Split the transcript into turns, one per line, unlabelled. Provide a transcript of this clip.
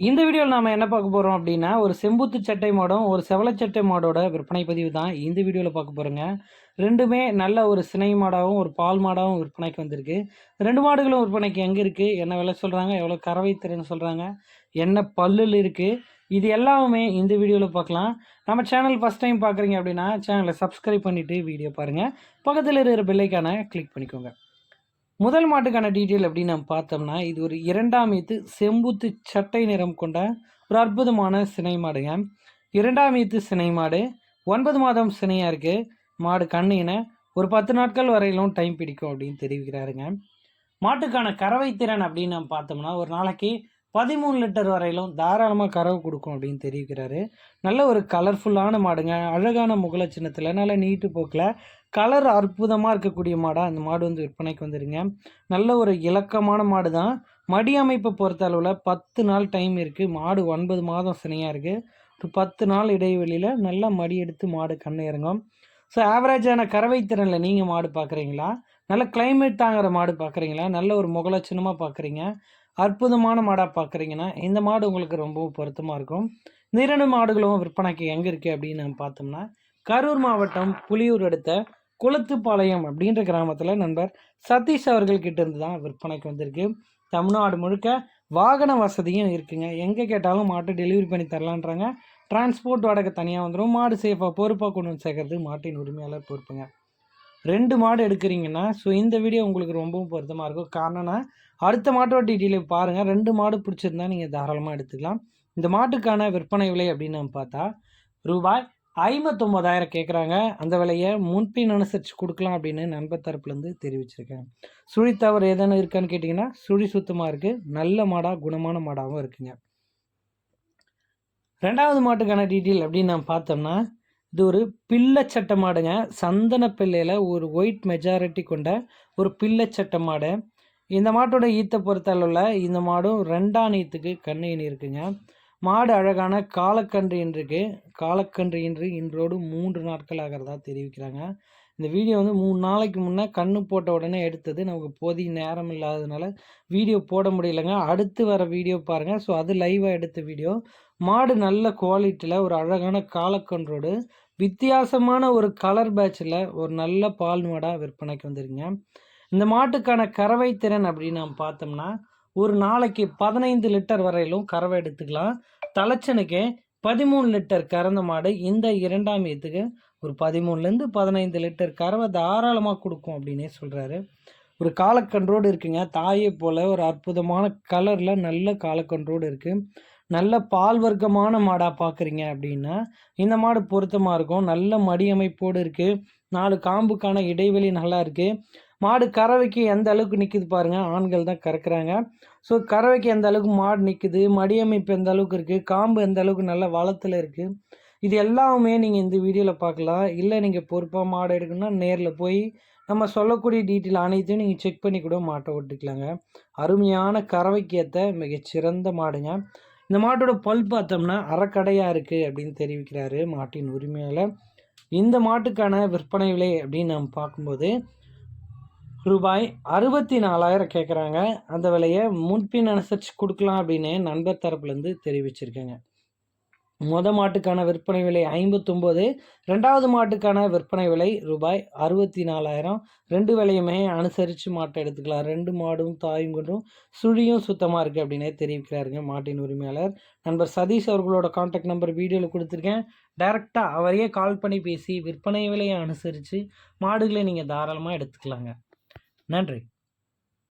இந்த வீடியோவில் நாம் என்ன பார்க்க போகிறோம் அப்படின்னா ஒரு செம்புத்து சட்டை மாடும் ஒரு செவலச்சட்டை மாடோட விற்பனை பதிவு தான் இந்த வீடியோவில் பார்க்க போகிறோங்க ரெண்டுமே நல்ல ஒரு சினை மாடாகவும் ஒரு பால் மாடாகவும் விற்பனைக்கு வந்திருக்கு. ரெண்டு மாடுகளும் விற்பனைக்கு எங்கே இருக்குது என்ன விலை சொல்கிறாங்க எவ்வளோ கறவை திறன் சொல்கிறாங்க என்ன பல்லில் இருக்குது இது எல்லாமே இந்த வீடியோவில் பார்க்கலாம். நம்ம சேனல் ஃபஸ்ட் டைம் பார்க்குறீங்க அப்படின்னா சேனலை சப்ஸ்கிரைப் பண்ணிவிட்டு வீடியோ பாருங்கள் பக்கத்தில் இருக்கிற பெல்லைக்கான கிளிக் பண்ணிக்கோங்க. முதல் மாட்டுக்கான டீட்டெயில் அப்படின்னு நம்ம பார்த்தோம்னா இது ஒரு இரண்டாம் ஈத்து செம்புத்து சட்டை நிறம் கொண்ட ஒரு அற்புதமான சினை மாடுங்க. இரண்டாம் ஈத்து சினை மாடு ஒன்பது மாதம் சினையாக இருக்குது மாடு கண்ணின ஒரு பத்து நாட்கள் வரையிலும் டைம் பிடிக்கும் அப்படின்னு தெரிவிக்கிறாருங்க. மாட்டுக்கான கறவை திறன் அப்படின்னு நம்ம பார்த்தோம்னா ஒரு நாளைக்கு பதிமூணு லிட்டர் வரையிலும் தாராளமாக கறவை கொடுக்கும் அப்படின்னு தெரிவிக்கிறாரு. நல்ல ஒரு கலர்ஃபுல்லான மாடுங்க. அழகான முகல சின்னத்தில் நல்ல நீட்டு போக்கில் கலர் அற்புதமாக இருக்கக்கூடிய மாடாக அந்த மாடு வந்து விற்பனைக்கு வந்துடுங்க நல்ல ஒரு இலக்கமான மாடு தான் மடி அமைப்பை பொறுத்த அளவில் பத்து நாள் டைம் இருக்குது மாடு ஒன்பது மாதம் சினையாக இருக்குது ஒரு பத்து நாள் இடைவெளியில் நல்லா மடி எடுத்து மாடு கண்ணு இறங்கும். ஸோ ஆவரேஜான கறவை திறனில் நீங்கள் மாடு பார்க்குறீங்களா நல்ல கிளைமேட் தாங்குற மாடு பார்க்குறீங்களா நல்ல ஒரு முகலட்சணமாக பார்க்குறீங்க அற்புதமான மாடாக பார்க்குறீங்கன்னா இந்த மாடு உங்களுக்கு ரொம்பவும் பொருத்தமாக இருக்கும். இந்த இரண்டு மாடுகளும் விற்பனைக்கு எங்கே இருக்குது அப்படின்னு நம்ம பார்த்தோம்னா கரூர் மாவட்டம் புலியூர் அடுத்த குளத்துப்பாளையம் அப்படின்ற கிராமத்தில் நண்பர் சதீஷ் அவர்கள் கிட்ட இருந்து தான் விற்பனைக்கு வந்திருக்கு. தமிழ்நாடு முழுக்க வாகன வசதியும் இருக்குங்க. எங்கே கேட்டாலும் மாட்டை டெலிவரி பண்ணி தரலான்றாங்க. டிரான்ஸ்போர்ட் வாடகை தனியாக வந்துடும் மாடு சேஃபாக பொறுப்பாக கொண்டு வந்து சேர்க்கறது மாட்டின் உரிமையாளர் பொறுப்புங்க. ரெண்டு மாடு எடுக்கிறீங்கன்னா ஸோ இந்த வீடியோ உங்களுக்கு ரொம்பவும் பொருத்தமாக இருக்கும். காரணம்னா அடுத்த மாட்டோட டீட்டெயில் பாருங்கள் ரெண்டு மாடு பிடிச்சிருந்தா நீங்கள் தாராளமாக எடுத்துக்கலாம். இந்த மாட்டுக்கான விற்பனை விலை அப்படின்னு நம்ம பார்த்தா ரூபாய் ஐம்பத்தொம்பதாயிரம் கேட்குறாங்க அந்த விலையை முன்பின் அனுசரித்து கொடுக்கலாம் அப்படின்னு நண்பர் தரப்புலேருந்து தெரிவிச்சிருக்கேன். சுழி தவறு எதனா இருக்கான்னு கேட்டிங்கன்னா சுழி சுத்தமாக இருக்குது நல்ல மாடாக குணமான மாடாகவும் இருக்குங்க. ரெண்டாவது மாட்டுக்கான டீட்டெயில் அப்படின்னு நம்ம பார்த்தோம்னா இது ஒரு பிள்ளை சட்டை மாடுங்க சந்தன பிள்ளையில் ஒரு ஒயிட் மெஜாரிட்டி கொண்ட ஒரு பிள்ளை சட்டை மாடு இந்த மாட்டோட ஈத்தை பொறுத்தளவில் இந்த மாடும் ரெண்டாம் ஈத்துக்கு கண்ணீன் இருக்குங்க. மாடு அழகான காலக்கன்று இன்றைக்கு காலக்கன்று இன்று இன்றோடு மூன்று நாட்கள் ஆகிறதா தெரிவிக்கிறாங்க. இந்த வீடியோ வந்து மூணு நாளைக்கு முன்னே கண்ணு போட்ட உடனே எடுத்தது. நமக்கு போதிய நேரம் இல்லாததுனால வீடியோ போட முடியலைங்க. அடுத்து வர வீடியோ பாருங்கள் ஸோ அது லைவாக எடுத்த வீடியோ. மாடு நல்ல குவாலிட்டியில் ஒரு அழகான காலக்கன்றோடு வித்தியாசமான ஒரு கலர் பேட்சில் ஒரு நல்ல பால் மாடாக விற்பனைக்கு வந்துருங்க இந்த மாட்டுக்கான கறவை திறன் அப்படின்னு நம்ம பார்த்தோம்னா ஒரு நாளைக்கு பதினைந்து லிட்டர் வரையிலும் கறவை எடுத்துக்கலாம். தலைச்சனுக்கு பதிமூணு லிட்டர் கறந்த மாடு இந்த இரண்டாம் ஏத்துக்கு ஒரு பதிமூணுலேருந்து பதினைந்து லிட்டர் கறவை தாராளமாக கொடுக்கும் அப்படின்னே சொல்கிறாரு ஒரு காலக்கன்றோடு இருக்குங்க. தாயை போல் ஒரு அற்புதமான கலரில் நல்ல காலக்கன்றோடு இருக்குது நல்ல பால் வர்க்கமான மாடாக பார்க்குறீங்க அப்படின்னா இந்த மாடு பொருத்தமாக இருக்கும். நல்ல மடி அமைப்போடு இருக்குது நாலு காம்புக்கான இடைவெளி நல்லா இருக்குது மாடு கறவைக்கு எந்த அளவுக்கு நிற்குது பாருங்கள் ஆண்கள் தான் கறக்குறாங்க. ஸோ கறவைக்கு எந்த அளவுக்கு மாடு நிற்குது மடியமைப்பு எந்த அளவுக்கு இருக்குது காம்பு எந்த அளவுக்கு நல்ல வளத்தில் இருக்குது இது எல்லாமே நீங்கள் இந்த வீடியோவில் பார்க்கலாம். இல்லை நீங்கள் பொறுப்பாக மாடு எடுக்கணும்னா நேரில் போய் நம்ம சொல்லக்கூடிய டீட்டெயில் அனைத்தையும் நீங்கள் செக் பண்ணி கூட மாட்டை ஓட்டிக்கலாங்க. அருமையான கறவைக்கு ஏற்ற மிகச்சிறந்த மாடுங்க. இந்த மாட்டோட பல் பார்த்தோம்னா அறக்கடையாக இருக்குது அப்படின்னு தெரிவிக்கிறாரு மாட்டின் உரிமையால் இந்த மாட்டுக்கான விற்பனை விலை அப்படின்னு நம்ம பார்க்கும்போது ரூபாய் அறுபத்தி நாலாயிரம் கேட்குறாங்க அந்த விலையை முன்பின் அனுசரித்து கொடுக்கலாம் அப்படின்னு நண்பர் தரப்புலேருந்து தெரிவிச்சிருக்கேங்க. மொத மாட்டுக்கான விற்பனை விலை ஐம்பத்தொம்போது ரெண்டாவது மாட்டுக்கான விற்பனை விலை ரூபாய் அறுபத்தி நாலாயிரம். ரெண்டு விலையுமே அனுசரித்து மாட்டை எடுத்துக்கலாம். ரெண்டு மாடும் தாயும் கொண்டும் சுழியும் சுத்தமாக இருக்குது அப்படின்னே தெரிவிக்கிறாருங்க மாட்டின் உரிமையாளர். நண்பர் சதீஷ் அவர்களோட காண்டாக்ட் நம்பர் வீடியோவில் கொடுத்துருக்கேன். டைரெக்டாக அவரையே கால் பண்ணி பேசி விற்பனை விலையை அனுசரித்து மாடுகளை நீங்கள் தாராளமாக எடுத்துக்கலாங்க. நன்றி.